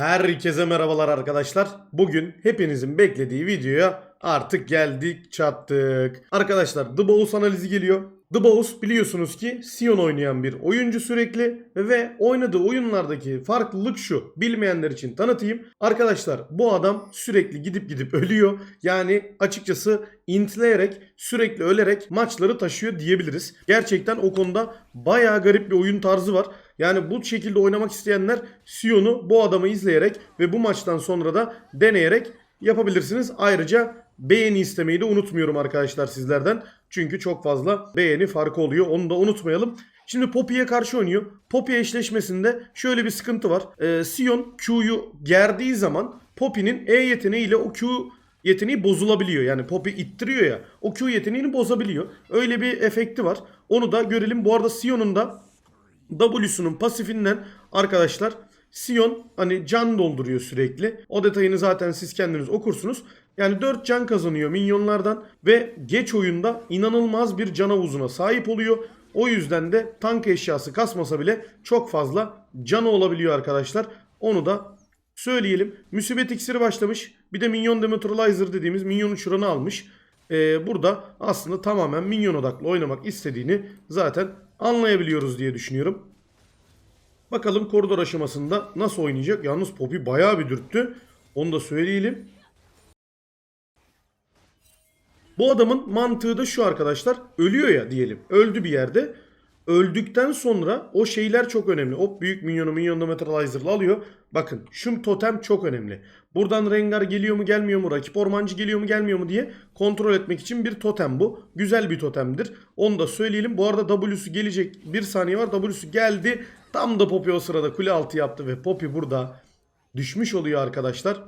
Herkese merhabalar arkadaşlar. Bugün hepinizin beklediği videoya artık geldik çattık. Arkadaşlar The Boss analizi geliyor. The Boss biliyorsunuz ki Sion oynayan bir oyuncu sürekli ve oynadığı oyunlardaki farklılık şu. Bilmeyenler için tanıtayım. Arkadaşlar bu adam sürekli gidip gidip ölüyor. Yani açıkçası intleyerek sürekli ölerek maçları taşıyor diyebiliriz. Gerçekten o konuda bayağı garip bir oyun tarzı var. Yani bu şekilde oynamak isteyenler Sion'u bu adamı izleyerek ve bu maçtan sonra da deneyerek yapabilirsiniz. Ayrıca beğeni istemeyi de unutmuyorum arkadaşlar sizlerden. Çünkü çok fazla beğeni farkı oluyor. Onu da unutmayalım. Şimdi Poppy'ye karşı oynuyor. Poppy eşleşmesinde şöyle bir sıkıntı var. Ee, Sion Q'yu gerdiği zaman Poppy'nin E yeteneğiyle o Q yeteneği bozulabiliyor. Yani Poppy ittiriyor ya. O Q yeteneğini bozabiliyor. Öyle bir efekti var. Onu da görelim. Bu arada Sion'un da W'sunun pasifinden arkadaşlar Sion hani can dolduruyor sürekli. O detayını zaten siz kendiniz okursunuz. Yani 4 can kazanıyor minyonlardan ve geç oyunda inanılmaz bir can havuzuna sahip oluyor. O yüzden de tank eşyası kasmasa bile çok fazla canı olabiliyor arkadaşlar. Onu da söyleyelim. Müsibet iksiri başlamış. Bir de minyon dematerializer dediğimiz minyon uçuranı almış. Ee, burada aslında tamamen minyon odaklı oynamak istediğini zaten anlayabiliyoruz diye düşünüyorum. Bakalım koridor aşamasında nasıl oynayacak. Yalnız Poppy bayağı bir dürttü. Onu da söyleyelim. Bu adamın mantığı da şu arkadaşlar. Ölüyor ya diyelim. Öldü bir yerde. Öldükten sonra o şeyler çok önemli. O büyük minyonu minyonda materializer'la alıyor. Bakın şu totem çok önemli. Buradan Rengar geliyor mu gelmiyor mu? Rakip ormancı geliyor mu gelmiyor mu diye kontrol etmek için bir totem bu. Güzel bir totemdir. Onu da söyleyelim. Bu arada W'su gelecek. Bir saniye var. W'su geldi. Tam da Poppy o sırada kule altı yaptı ve Poppy burada düşmüş oluyor arkadaşlar.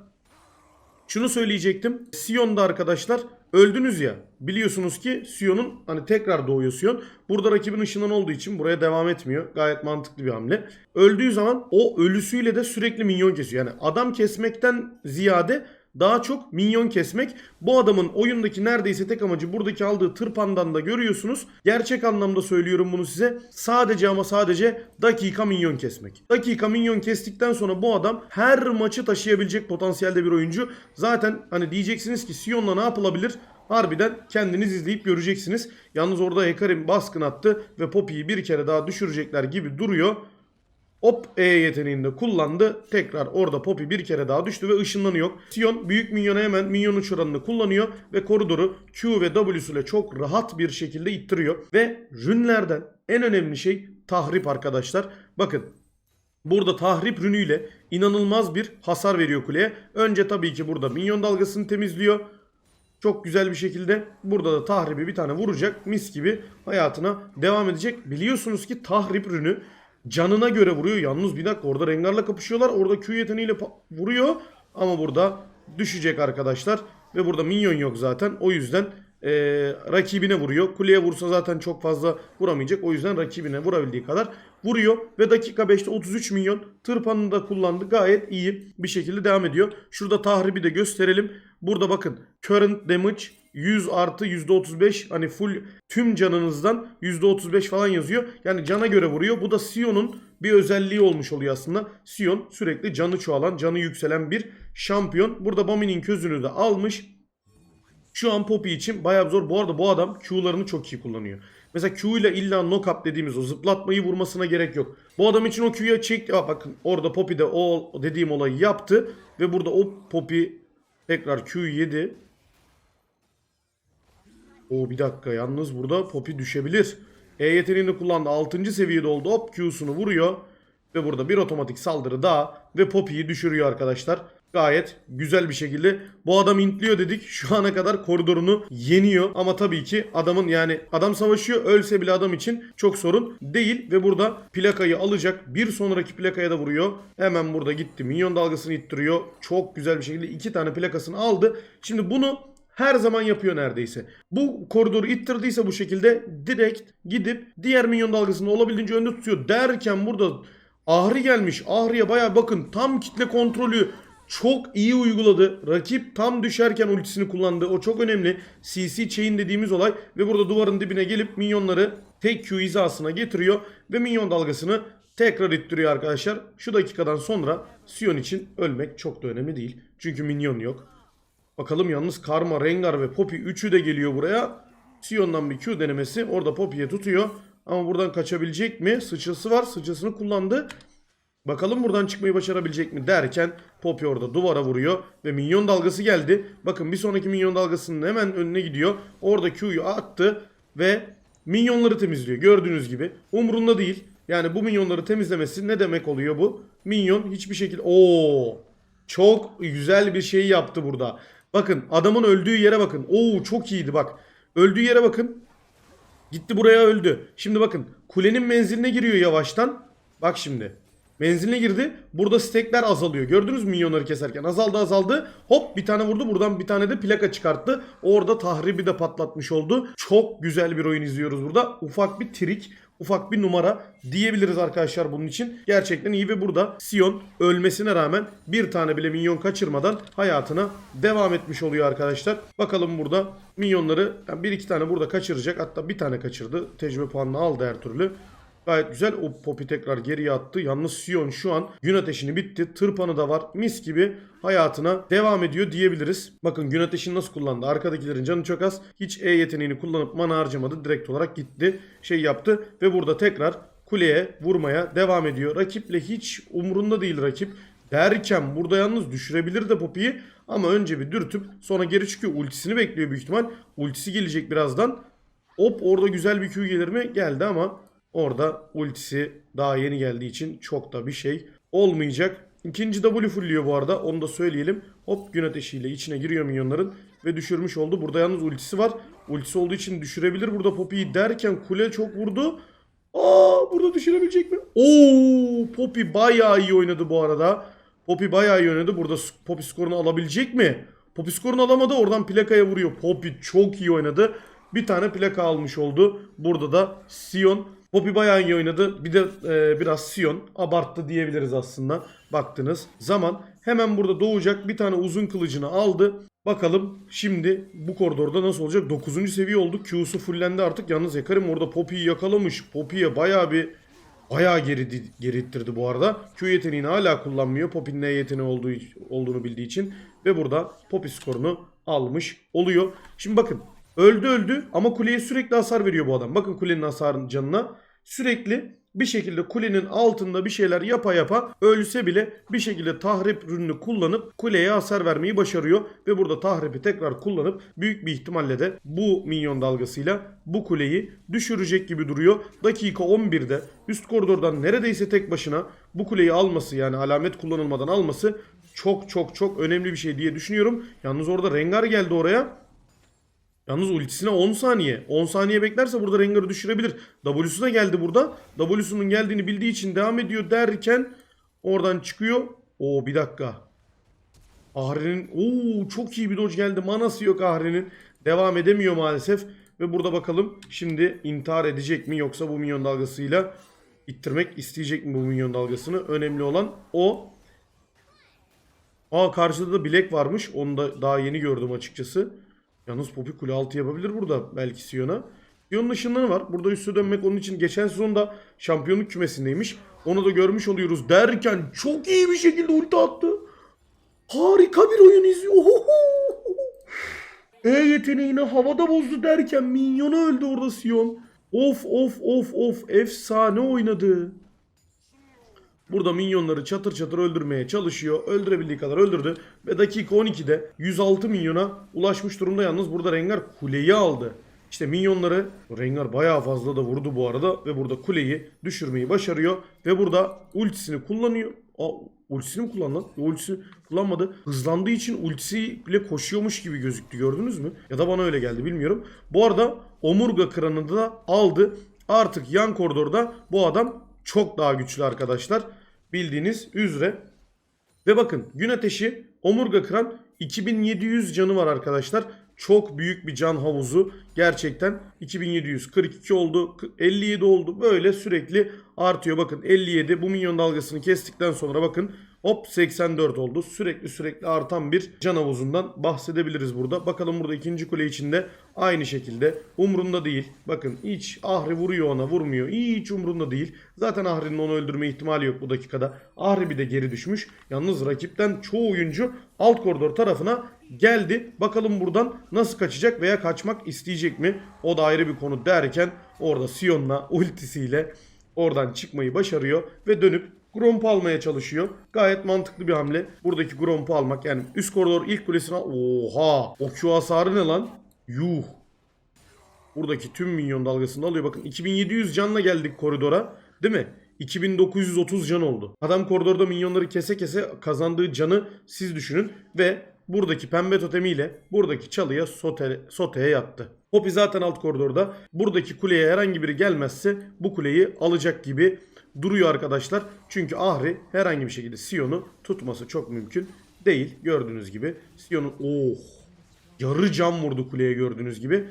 Şunu söyleyecektim. Sion'da arkadaşlar öldünüz ya. Biliyorsunuz ki Sion'un hani tekrar doğuyor Sion. Burada rakibin ışından olduğu için buraya devam etmiyor. Gayet mantıklı bir hamle. Öldüğü zaman o ölüsüyle de sürekli minyon kesiyor. Yani adam kesmekten ziyade daha çok minyon kesmek. Bu adamın oyundaki neredeyse tek amacı buradaki aldığı tırpandan da görüyorsunuz. Gerçek anlamda söylüyorum bunu size. Sadece ama sadece dakika minyon kesmek. Dakika minyon kestikten sonra bu adam her maçı taşıyabilecek potansiyelde bir oyuncu. Zaten hani diyeceksiniz ki Sion'la ne yapılabilir? Harbiden kendiniz izleyip göreceksiniz. Yalnız orada Hekarim baskın attı ve Poppy'yi bir kere daha düşürecekler gibi duruyor. Hop E yeteneğini de kullandı. Tekrar orada Poppy bir kere daha düştü ve ışınlanıyor. Sion büyük minyona hemen minyon uçuranını kullanıyor ve koridoru Q ve W ile çok rahat bir şekilde ittiriyor. Ve rünlerden en önemli şey tahrip arkadaşlar. Bakın Burada tahrip rünüyle inanılmaz bir hasar veriyor kuleye. Önce tabii ki burada minyon dalgasını temizliyor. Çok güzel bir şekilde burada da tahribi bir tane vuracak. Mis gibi hayatına devam edecek. Biliyorsunuz ki tahrip rünü canına göre vuruyor. Yalnız bir dakika orada Rengar'la kapışıyorlar. Orada Q yeteneğiyle vuruyor. Ama burada düşecek arkadaşlar. Ve burada minyon yok zaten. O yüzden eee, rakibine vuruyor. Kuleye vursa zaten çok fazla vuramayacak. O yüzden rakibine vurabildiği kadar vuruyor. Ve dakika 5'te 33 milyon tırpanını da kullandı. Gayet iyi bir şekilde devam ediyor. Şurada tahribi de gösterelim. Burada bakın current damage 100 artı %35 hani full tüm canınızdan %35 falan yazıyor. Yani cana göre vuruyor. Bu da Sion'un bir özelliği olmuş oluyor aslında. Sion sürekli canı çoğalan, canı yükselen bir şampiyon. Burada Bami'nin közünü de almış. Şu an Poppy için bayağı zor. Bu arada bu adam Q'larını çok iyi kullanıyor. Mesela Q ile illa knock up dediğimiz o zıplatmayı vurmasına gerek yok. Bu adam için o Q'ya çekti. Bakın orada Poppy de o dediğim olayı yaptı. Ve burada o Poppy tekrar Q yedi. O bir dakika yalnız burada Poppy düşebilir. E yeteneğini kullandı. 6. seviyede oldu. Hop Q'sunu vuruyor. Ve burada bir otomatik saldırı daha. Ve Poppy'yi düşürüyor arkadaşlar. Gayet güzel bir şekilde. Bu adam intliyor dedik. Şu ana kadar koridorunu yeniyor. Ama tabii ki adamın yani adam savaşıyor. Ölse bile adam için çok sorun değil. Ve burada plakayı alacak. Bir sonraki plakaya da vuruyor. Hemen burada gitti. Minyon dalgasını ittiriyor. Çok güzel bir şekilde iki tane plakasını aldı. Şimdi bunu her zaman yapıyor neredeyse. Bu koridoru ittirdiyse bu şekilde direkt gidip diğer minyon dalgasını olabildiğince önde tutuyor derken burada Ahri gelmiş. Ahri'ye baya bakın tam kitle kontrolü çok iyi uyguladı. Rakip tam düşerken ultisini kullandı. O çok önemli. CC chain dediğimiz olay ve burada duvarın dibine gelip minyonları tek Q hizasına getiriyor ve minyon dalgasını Tekrar ittiriyor arkadaşlar. Şu dakikadan sonra Sion için ölmek çok da önemli değil. Çünkü minyon yok. Bakalım yalnız Karma, Rengar ve Poppy üçü de geliyor buraya. Sion'dan bir Q denemesi. Orada Poppy'ye tutuyor. Ama buradan kaçabilecek mi? Sıçrası var. Sıçrasını kullandı. Bakalım buradan çıkmayı başarabilecek mi derken Poppy orada duvara vuruyor ve minyon dalgası geldi. Bakın bir sonraki minyon dalgasının hemen önüne gidiyor. Orada Q'yu attı ve minyonları temizliyor. Gördüğünüz gibi umurunda değil. Yani bu minyonları temizlemesi ne demek oluyor bu? Minyon hiçbir şekilde... Oo, çok güzel bir şey yaptı burada. Bakın adamın öldüğü yere bakın. Oo çok iyiydi bak. Öldüğü yere bakın. Gitti buraya öldü. Şimdi bakın kulenin menziline giriyor yavaştan. Bak şimdi. Menziline girdi. Burada stekler azalıyor. Gördünüz mü minyonları keserken? Azaldı azaldı. Hop bir tane vurdu. Buradan bir tane de plaka çıkarttı. Orada tahribi de patlatmış oldu. Çok güzel bir oyun izliyoruz burada. Ufak bir trik. Ufak bir numara diyebiliriz arkadaşlar bunun için. Gerçekten iyi ve burada Sion ölmesine rağmen bir tane bile minyon kaçırmadan hayatına devam etmiş oluyor arkadaşlar. Bakalım burada minyonları yani bir iki tane burada kaçıracak. Hatta bir tane kaçırdı. Tecrübe puanını aldı her türlü. Gayet güzel. O Poppy tekrar geriye attı. Yalnız Sion şu an gün ateşini bitti. Tırpanı da var. Mis gibi hayatına devam ediyor diyebiliriz. Bakın gün ateşini nasıl kullandı. Arkadakilerin canı çok az. Hiç E yeteneğini kullanıp mana harcamadı. Direkt olarak gitti. Şey yaptı. Ve burada tekrar kuleye vurmaya devam ediyor. Rakiple hiç umurunda değil rakip. Derken burada yalnız düşürebilir de Poppy'yi. Ama önce bir dürtüp sonra geri çıkıyor. Ultisini bekliyor büyük ihtimal. Ultisi gelecek birazdan. Hop orada güzel bir Q gelir mi? Geldi ama orada ultisi daha yeni geldiği için çok da bir şey olmayacak. İkinci W fullliyor bu arada. Onu da söyleyelim. Hop gün ateşiyle içine giriyor minyonların ve düşürmüş oldu. Burada yalnız ultisi var. Ultisi olduğu için düşürebilir burada Poppy'yi derken kule çok vurdu. Aa burada düşürebilecek mi? Oo Poppy bayağı iyi oynadı bu arada. Poppy bayağı iyi oynadı. Burada Poppy skorunu alabilecek mi? Poppy skorunu alamadı. Oradan plakaya vuruyor. Poppy çok iyi oynadı. Bir tane plaka almış oldu. Burada da Sion. Poppy bayağı iyi oynadı. Bir de e, biraz Sion abarttı diyebiliriz aslında. Baktınız zaman hemen burada doğacak bir tane uzun kılıcını aldı. Bakalım şimdi bu koridorda nasıl olacak? 9. seviye oldu. Q'su fullendi artık. Yalnız Yakarim orada Poppy'yi yakalamış. Poppy'ye bayağı bir Bayağı geri, geri ittirdi bu arada. Q yeteneğini hala kullanmıyor. Poppy'nin ne yeteneği olduğu, olduğunu bildiği için. Ve burada Poppy skorunu almış oluyor. Şimdi bakın öldü öldü ama kuleye sürekli hasar veriyor bu adam. Bakın kulenin hasarın canına. Sürekli bir şekilde kulenin altında bir şeyler yapa yapa ölse bile bir şekilde tahrip ürünü kullanıp kuleye hasar vermeyi başarıyor. Ve burada tahripi tekrar kullanıp büyük bir ihtimalle de bu minyon dalgasıyla bu kuleyi düşürecek gibi duruyor. Dakika 11'de üst koridordan neredeyse tek başına bu kuleyi alması yani alamet kullanılmadan alması çok çok çok önemli bir şey diye düşünüyorum. Yalnız orada Rengar geldi oraya. Yalnız ultisine 10 saniye. 10 saniye beklerse burada Rengar'ı düşürebilir. W'su da geldi burada. W'sunun geldiğini bildiği için devam ediyor derken oradan çıkıyor. Oo bir dakika. Ahri'nin Oo çok iyi bir dodge geldi. Manası yok Ahri'nin. Devam edemiyor maalesef. Ve burada bakalım şimdi intihar edecek mi yoksa bu minyon dalgasıyla ittirmek isteyecek mi bu minyon dalgasını? Önemli olan o. Aa karşıda da bilek varmış. Onu da daha yeni gördüm açıkçası. Yalnız Poppy kule altı yapabilir burada belki Sion'a. Sion'un ışınları var. Burada üste dönmek onun için geçen sezonda şampiyonluk kümesindeymiş. Onu da görmüş oluyoruz derken çok iyi bir şekilde ulti attı. Harika bir oyun izliyor. E yeteneğini havada bozdu derken minyonu öldü orada Sion. Of of of of efsane oynadı. Burada minyonları çatır çatır öldürmeye çalışıyor. Öldürebildiği kadar öldürdü. Ve dakika 12'de 106 milyona ulaşmış durumda. Yalnız burada Rengar kuleyi aldı. İşte minyonları Rengar bayağı fazla da vurdu bu arada. Ve burada kuleyi düşürmeyi başarıyor. Ve burada ultisini kullanıyor. Aa, ultisini mi kullandı? Ultisi kullanmadı. Hızlandığı için ultisi koşuyormuş gibi gözüktü gördünüz mü? Ya da bana öyle geldi bilmiyorum. Bu arada Omurga kranını da aldı. Artık yan koridorda bu adam çok daha güçlü arkadaşlar. Bildiğiniz üzere. Ve bakın gün ateşi omurga kıran 2700 canı var arkadaşlar. Çok büyük bir can havuzu. Gerçekten 2742 oldu. 57 oldu. Böyle sürekli artıyor. Bakın 57 bu minyon dalgasını kestikten sonra bakın hop 84 oldu. Sürekli sürekli artan bir can havuzundan bahsedebiliriz burada. Bakalım burada ikinci kule içinde aynı şekilde umrunda değil. Bakın hiç Ahri vuruyor ona vurmuyor. Hiç umrunda değil. Zaten Ahri'nin onu öldürme ihtimali yok bu dakikada. Ahri bir de geri düşmüş. Yalnız rakipten çoğu oyuncu alt koridor tarafına geldi. Bakalım buradan nasıl kaçacak veya kaçmak isteyecek mi? O da ayrı bir konu derken orada Sion'la ultisiyle oradan çıkmayı başarıyor ve dönüp Gromp'u almaya çalışıyor. Gayet mantıklı bir hamle. Buradaki Gromp'u almak yani üst koridor ilk kulesine oha o Q hasarı ne lan? Yuh. Buradaki tüm minyon dalgasını alıyor. Bakın 2700 canla geldik koridora. Değil mi? 2930 can oldu. Adam koridorda minyonları kese kese kazandığı canı siz düşünün. Ve buradaki pembe totemiyle buradaki çalıya sote, soteye yattı. Poppy zaten alt koridorda. Buradaki kuleye herhangi biri gelmezse bu kuleyi alacak gibi duruyor arkadaşlar. Çünkü Ahri herhangi bir şekilde Sion'u tutması çok mümkün değil. Gördüğünüz gibi Sion'un oh yarı cam vurdu kuleye gördüğünüz gibi.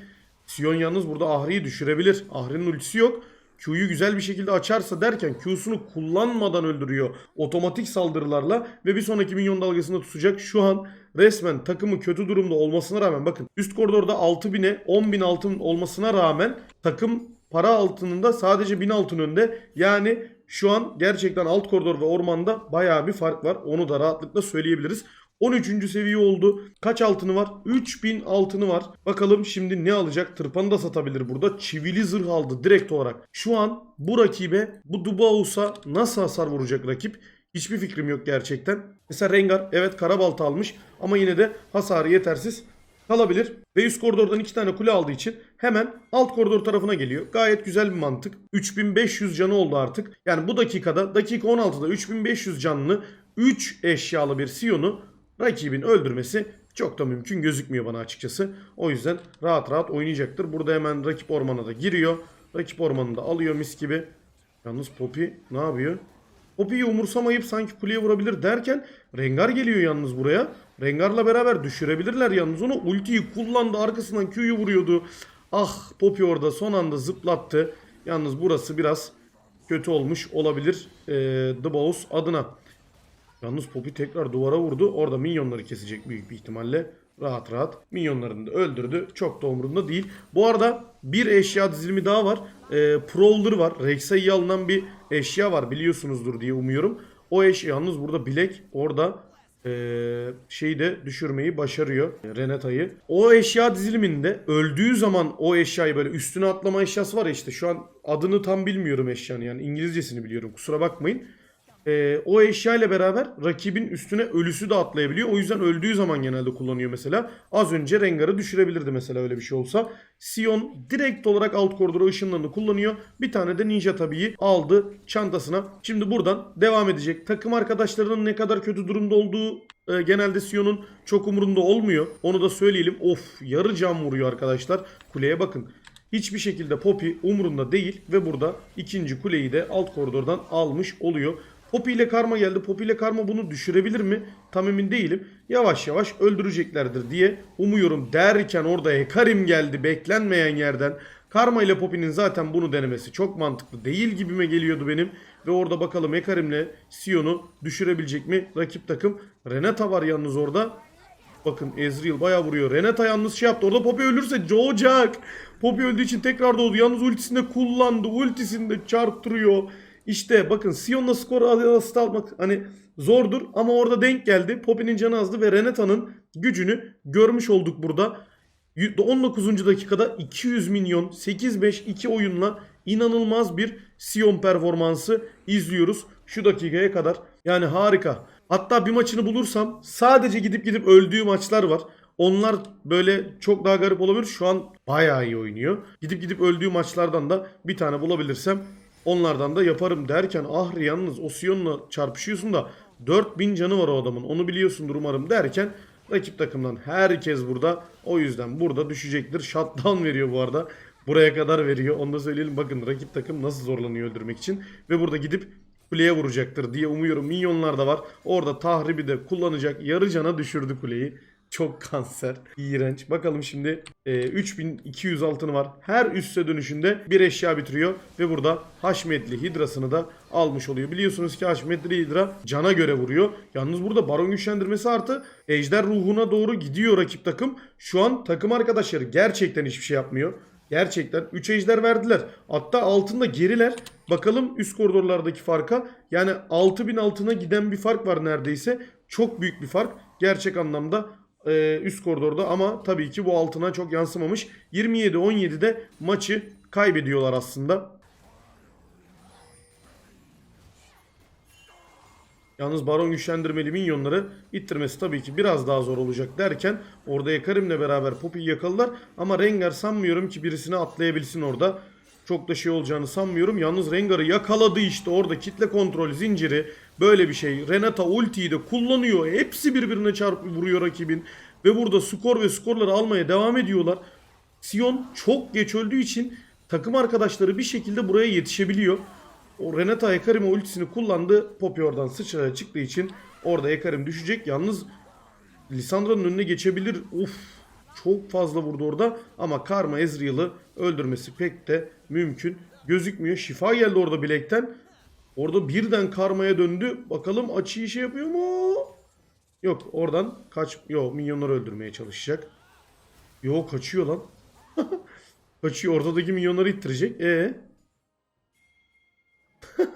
Sion yalnız burada Ahri'yi düşürebilir. Ahri'nin ultisi yok. Q'yu güzel bir şekilde açarsa derken Q'sunu kullanmadan öldürüyor. Otomatik saldırılarla ve bir sonraki minyon dalgasında tutacak. Şu an resmen takımı kötü durumda olmasına rağmen bakın üst koridorda 6000'e 10.000 altın olmasına rağmen takım para altınında sadece 1000 altın önde. Yani şu an gerçekten alt koridor ve ormanda bayağı bir fark var. Onu da rahatlıkla söyleyebiliriz. 13. seviye oldu. Kaç altını var? 3000 altını var. Bakalım şimdi ne alacak? Tırpanı da satabilir burada. Çivili zırh aldı direkt olarak. Şu an bu rakibe, bu Dubaus'a nasıl hasar vuracak rakip? Hiçbir fikrim yok gerçekten. Mesela Rengar evet karabalta almış ama yine de hasarı yetersiz kalabilir. Ve üst koridordan iki tane kule aldığı için hemen alt koridor tarafına geliyor. Gayet güzel bir mantık. 3500 canı oldu artık. Yani bu dakikada dakika 16'da 3500 canlı 3 eşyalı bir Sion'u rakibin öldürmesi çok da mümkün gözükmüyor bana açıkçası. O yüzden rahat rahat oynayacaktır. Burada hemen rakip ormana da giriyor. Rakip ormanını da alıyor mis gibi. Yalnız Poppy ne yapıyor? Poppy'yi umursamayıp sanki kuleye vurabilir derken Rengar geliyor yalnız buraya. Rengar'la beraber düşürebilirler yalnız onu. Ultiyi kullandı arkasından Q'yu vuruyordu. Ah Poppy orada son anda zıplattı. Yalnız burası biraz kötü olmuş olabilir ee, The Boss adına. Yalnız Poppy tekrar duvara vurdu. Orada minyonları kesecek büyük bir ihtimalle. Rahat rahat. Minyonlarını da öldürdü. Çok da umurunda değil. Bu arada bir eşya dizilimi daha var. Ee, Prowler var. Rek'Sai'ye alınan bir eşya var. Biliyorsunuzdur diye umuyorum. O eşya yalnız burada bilek. Orada ee, şeyi de düşürmeyi başarıyor. Renata'yı. O eşya diziliminde öldüğü zaman o eşyayı böyle üstüne atlama eşyası var ya işte. Şu an adını tam bilmiyorum eşyanın yani İngilizcesini biliyorum. Kusura bakmayın e, o eşya ile beraber rakibin üstüne ölüsü de atlayabiliyor. O yüzden öldüğü zaman genelde kullanıyor mesela. Az önce Rengar'ı düşürebilirdi mesela öyle bir şey olsa. Sion direkt olarak alt koridora ışınlarını kullanıyor. Bir tane de Ninja tabii aldı çantasına. Şimdi buradan devam edecek. Takım arkadaşlarının ne kadar kötü durumda olduğu e, genelde Sion'un çok umurunda olmuyor. Onu da söyleyelim. Of yarı cam vuruyor arkadaşlar. Kuleye bakın. Hiçbir şekilde Poppy umurunda değil ve burada ikinci kuleyi de alt koridordan almış oluyor. Poppy ile Karma geldi. Poppy ile Karma bunu düşürebilir mi? Tam emin değilim. Yavaş yavaş öldüreceklerdir diye umuyorum derken orada Hekarim geldi beklenmeyen yerden. Karma ile Poppy'nin zaten bunu denemesi çok mantıklı değil gibime geliyordu benim. Ve orada bakalım Hekarim'le Sion'u düşürebilecek mi rakip takım. Renata var yalnız orada. Bakın Ezreal bayağı vuruyor. Renata yalnız şey yaptı. Orada Poppy ölürse doğacak. Poppy öldüğü için tekrar doğdu. Yalnız ultisinde kullandı. Ultisinde çarptırıyor. İşte bakın Sion'la skor asist almak hani zordur ama orada denk geldi. Poppy'nin canı azdı ve Renata'nın gücünü görmüş olduk burada. 19. dakikada 200 milyon 8-5-2 oyunla inanılmaz bir Sion performansı izliyoruz şu dakikaya kadar. Yani harika. Hatta bir maçını bulursam sadece gidip gidip öldüğü maçlar var. Onlar böyle çok daha garip olabilir. Şu an bayağı iyi oynuyor. Gidip gidip öldüğü maçlardan da bir tane bulabilirsem Onlardan da yaparım derken Ahri yalnız o Sion'la çarpışıyorsun da 4000 canı var o adamın. Onu biliyorsundur umarım derken rakip takımdan herkes burada. O yüzden burada düşecektir. Shutdown veriyor bu arada. Buraya kadar veriyor. Onu da söyleyelim. Bakın rakip takım nasıl zorlanıyor öldürmek için. Ve burada gidip kuleye vuracaktır diye umuyorum. Minyonlar da var. Orada tahribi de kullanacak. Yarı cana düşürdü kuleyi. Çok kanser. iğrenç. Bakalım şimdi e, 3200 altını var. Her üste dönüşünde bir eşya bitiriyor. Ve burada Haşmetli Hidrasını da almış oluyor. Biliyorsunuz ki Haşmetli Hidra cana göre vuruyor. Yalnız burada Baron güçlendirmesi artı Ejder ruhuna doğru gidiyor rakip takım. Şu an takım arkadaşları gerçekten hiçbir şey yapmıyor. Gerçekten 3 ejder verdiler. Hatta altında geriler. Bakalım üst koridorlardaki farka. Yani 6000 altına giden bir fark var neredeyse. Çok büyük bir fark. Gerçek anlamda e, üst koridorda ama tabii ki bu altına çok yansımamış. 27-17'de maçı kaybediyorlar aslında. Yalnız Baron güçlendirmeli minyonları ittirmesi tabii ki biraz daha zor olacak derken orada Yakarim'le beraber Poppy'yi yakaladılar. Ama Rengar sanmıyorum ki birisini atlayabilsin orada. Çok da şey olacağını sanmıyorum. Yalnız Rengar'ı yakaladı işte orada kitle kontrol zinciri böyle bir şey. Renata ultiyi de kullanıyor. Hepsi birbirine çarpıp vuruyor rakibin. Ve burada skor ve skorları almaya devam ediyorlar. Sion çok geç öldüğü için takım arkadaşları bir şekilde buraya yetişebiliyor. O Renata Ekarim ultisini kullandı. Poppy oradan sıçraya çıktığı için orada Ekarim düşecek. Yalnız Lisandra'nın önüne geçebilir. Uf çok fazla vurdu orada ama Karma Ezreal'ı öldürmesi pek de mümkün gözükmüyor. Şifa geldi orada bilekten. Orada birden Karma'ya döndü. Bakalım açıyı şey yapıyor mu? Yok oradan kaç... Yok minyonları öldürmeye çalışacak. Yok kaçıyor lan. kaçıyor ortadaki minyonları ittirecek. E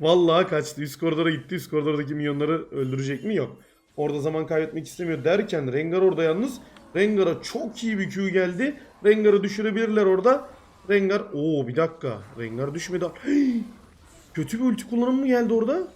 Vallahi kaçtı. Üst koridora gitti. Üst koridordaki minyonları öldürecek mi? Yok. Orada zaman kaybetmek istemiyor derken Rengar orada yalnız. Rengar'a çok iyi bir Q geldi. Rengar'ı düşürebilirler orada. Rengar... Oo bir dakika. Rengar düşmedi. Hey! Kötü bir ulti kullanımı mı geldi orada?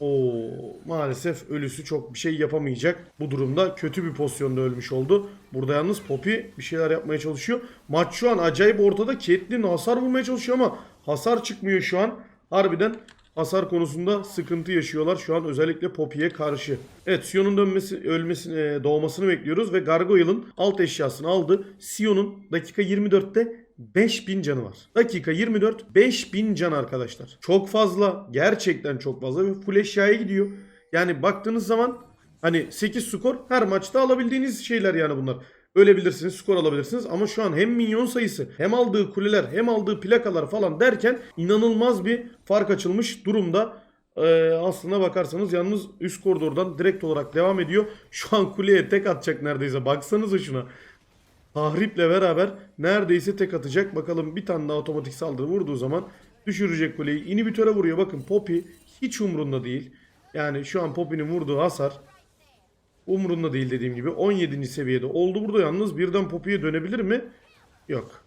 Oo maalesef ölüsü çok bir şey yapamayacak. Bu durumda kötü bir pozisyonda ölmüş oldu. Burada yalnız Poppy bir şeyler yapmaya çalışıyor. Maç şu an acayip ortada. Caitlyn hasar vurmaya çalışıyor ama hasar çıkmıyor şu an. Harbiden hasar konusunda sıkıntı yaşıyorlar şu an özellikle Poppy'ye karşı. Evet Sion'un dönmesi, ölmesini, e, doğmasını bekliyoruz ve Gargoyle'ın alt eşyasını aldı. Sion'un dakika 24'te 5000 canı var. Dakika 24 5000 can arkadaşlar. Çok fazla. Gerçekten çok fazla ve full eşyaya gidiyor. Yani baktığınız zaman hani 8 skor her maçta alabildiğiniz şeyler yani bunlar. Ölebilirsiniz, skor alabilirsiniz ama şu an hem minyon sayısı, hem aldığı kuleler, hem aldığı plakalar falan derken inanılmaz bir fark açılmış durumda. Ee, aslına bakarsanız yalnız üst koridordan direkt olarak devam ediyor. Şu an kuleye tek atacak neredeyse. Baksanıza şuna. Tahriple beraber neredeyse tek atacak. Bakalım bir tane daha otomatik saldırı vurduğu zaman düşürecek kuleyi. İnhibitöre vuruyor. Bakın Poppy hiç umrunda değil. Yani şu an Poppy'nin vurduğu hasar umrunda değil dediğim gibi. 17. seviyede oldu burada yalnız birden Poppy'ye dönebilir mi? Yok.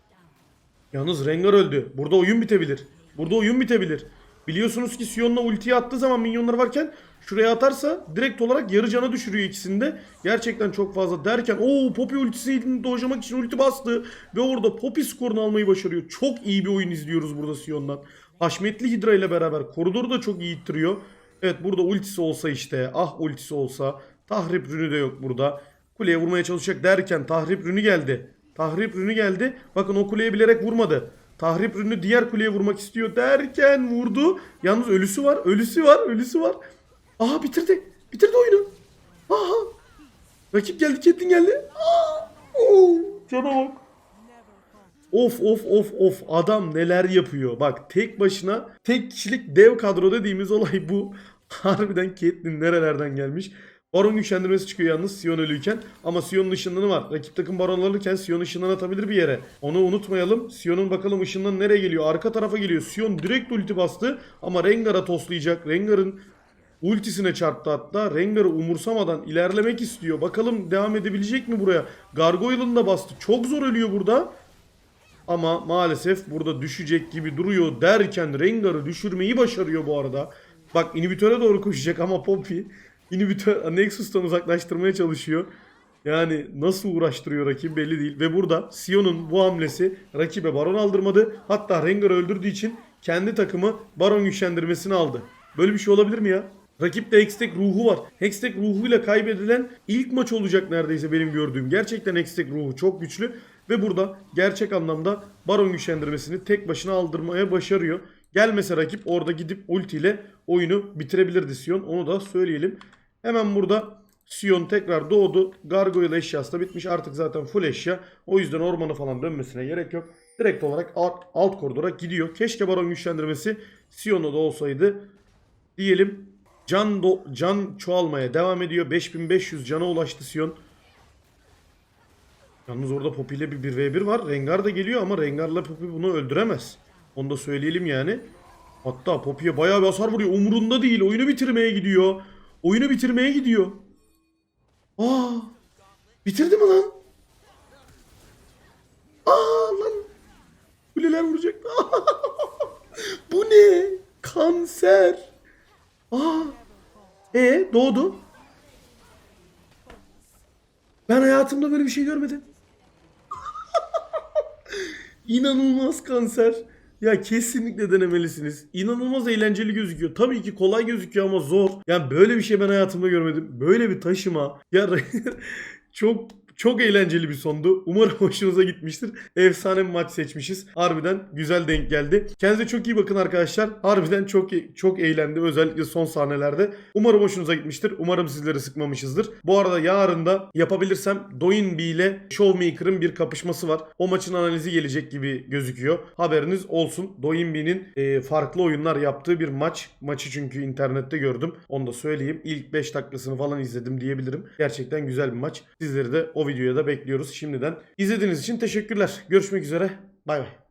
Yalnız Rengar öldü. Burada oyun bitebilir. Burada oyun bitebilir. Biliyorsunuz ki Sion'la ultiyi attığı zaman minyonlar varken şuraya atarsa direkt olarak yarı cana düşürüyor ikisini de. Gerçekten çok fazla derken o Poppy ultisini dojlamak için ulti bastı ve orada Poppy skorunu almayı başarıyor. Çok iyi bir oyun izliyoruz burada Sion'dan. Haşmetli Hydra ile beraber koridoru da çok iyi ittiriyor. Evet burada ultisi olsa işte ah ultisi olsa tahrip rünü de yok burada. Kuleye vurmaya çalışacak derken tahrip rünü geldi. Tahrip rünü geldi. Bakın o kuleye bilerek vurmadı. Tahrip ürünü diğer kuleye vurmak istiyor derken vurdu. Yalnız ölüsü var, ölüsü var, ölüsü var. Aha bitirdi. Bitirdi oyunu. Aha. Rakip geldi, Caitlyn geldi. Cana bak. Of of of of adam neler yapıyor. Bak tek başına tek kişilik dev kadro dediğimiz olay bu. Harbiden Caitlyn nerelerden gelmiş. Baron güçlendirmesi çıkıyor yalnız Sion ölüyken. Ama Sion'un ışınlanı var. Rakip takım baron alırken Sion ışınlan atabilir bir yere. Onu unutmayalım. Sion'un bakalım ışınlan nereye geliyor? Arka tarafa geliyor. Sion direkt ulti bastı. Ama Rengar'a toslayacak. Rengar'ın ultisine çarptı hatta. Rengar'ı umursamadan ilerlemek istiyor. Bakalım devam edebilecek mi buraya? Gargoyle'ın da bastı. Çok zor ölüyor burada. Ama maalesef burada düşecek gibi duruyor derken Rengar'ı düşürmeyi başarıyor bu arada. Bak inhibitöre doğru koşacak ama Poppy inhibitör Nexus'tan uzaklaştırmaya çalışıyor. Yani nasıl uğraştırıyor rakip belli değil. Ve burada Sion'un bu hamlesi rakibe baron aldırmadı. Hatta Rengar'ı öldürdüğü için kendi takımı baron güçlendirmesini aldı. Böyle bir şey olabilir mi ya? Rakipte Hextech ruhu var. Hextech ruhuyla kaybedilen ilk maç olacak neredeyse benim gördüğüm. Gerçekten Hextech ruhu çok güçlü. Ve burada gerçek anlamda baron güçlendirmesini tek başına aldırmaya başarıyor. Gelmese rakip orada gidip ultiyle oyunu bitirebilirdi Sion. Onu da söyleyelim. Hemen burada Sion tekrar doğdu. Gargoyle eşyası da bitmiş. Artık zaten full eşya. O yüzden ormanı falan dönmesine gerek yok. Direkt olarak alt, alt koridora gidiyor. Keşke baron güçlendirmesi Sion'da da olsaydı. Diyelim. Can do, can çoğalmaya devam ediyor. 5500 cana ulaştı Sion. Yalnız orada Poppy ile bir 1v1 var. Rengar da geliyor ama Rengar'la Poppy bunu öldüremez. Onu da söyleyelim yani. Hatta Poppy'ye bayağı bir hasar vuruyor. Umurunda değil. Oyunu bitirmeye gidiyor. Oyunu bitirmeye gidiyor. Aa! Bitirdi mi lan? Aa lan! Kuleler vuracak. Bu ne? Kanser. Aa! E doğdu. Ben hayatımda böyle bir şey görmedim. İnanılmaz kanser. Ya kesinlikle denemelisiniz. İnanılmaz eğlenceli gözüküyor. Tabii ki kolay gözüküyor ama zor. Yani böyle bir şey ben hayatımda görmedim. Böyle bir taşıma. Ya çok çok eğlenceli bir sondu. Umarım hoşunuza gitmiştir. Efsane bir maç seçmişiz. Harbiden güzel denk geldi. Kendinize çok iyi bakın arkadaşlar. Harbiden çok çok eğlendi. Özellikle son sahnelerde. Umarım hoşunuza gitmiştir. Umarım sizleri sıkmamışızdır. Bu arada yarın da yapabilirsem Doinbi ile Showmaker'ın bir kapışması var. O maçın analizi gelecek gibi gözüküyor. Haberiniz olsun. Doinbi'nin e, farklı oyunlar yaptığı bir maç. Maçı çünkü internette gördüm. Onu da söyleyeyim. İlk 5 dakikasını falan izledim diyebilirim. Gerçekten güzel bir maç. Sizleri de o videoya da bekliyoruz şimdiden. İzlediğiniz için teşekkürler. Görüşmek üzere. Bay bay.